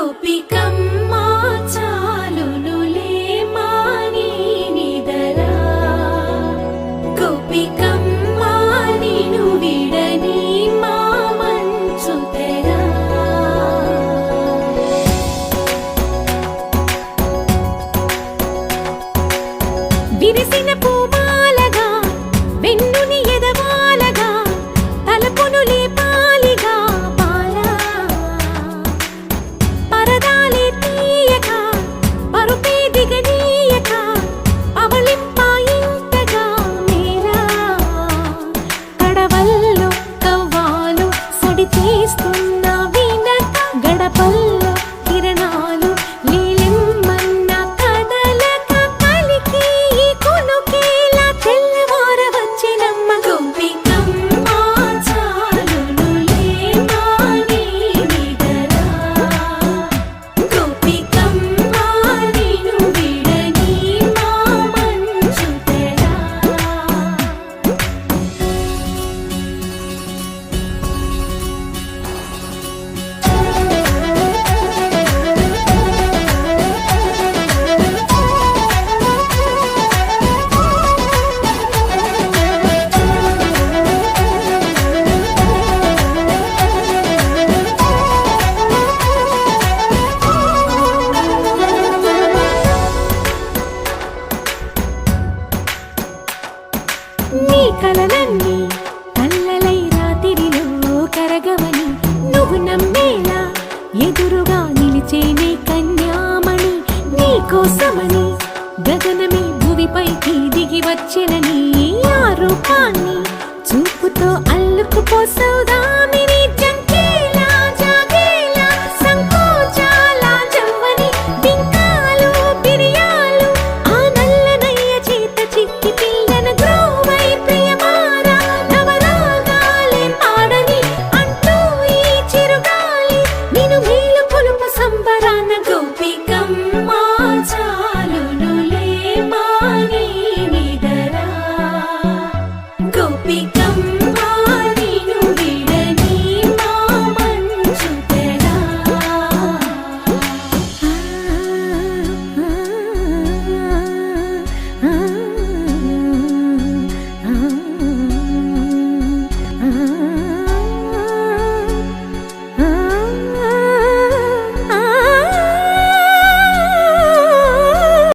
గోపికమ్మా చాలునులే మాని నిదరా గోపికమ్మా నిను విడని మా మంచు తెరా? విరిసిన పూమాలగా వెన్నుని కలలన్నీ కళ్ళలై రాతిరిలో కరగవని నువ్వు నమ్మేలా ఎదురుగా నిలిచేనే కన్యామణి నీ నీకోసమని గగనమే భూమిపైకి దిగి వచ్చినని ఆ రూపాన్ని చూపుతో అల్లుకుపోసావు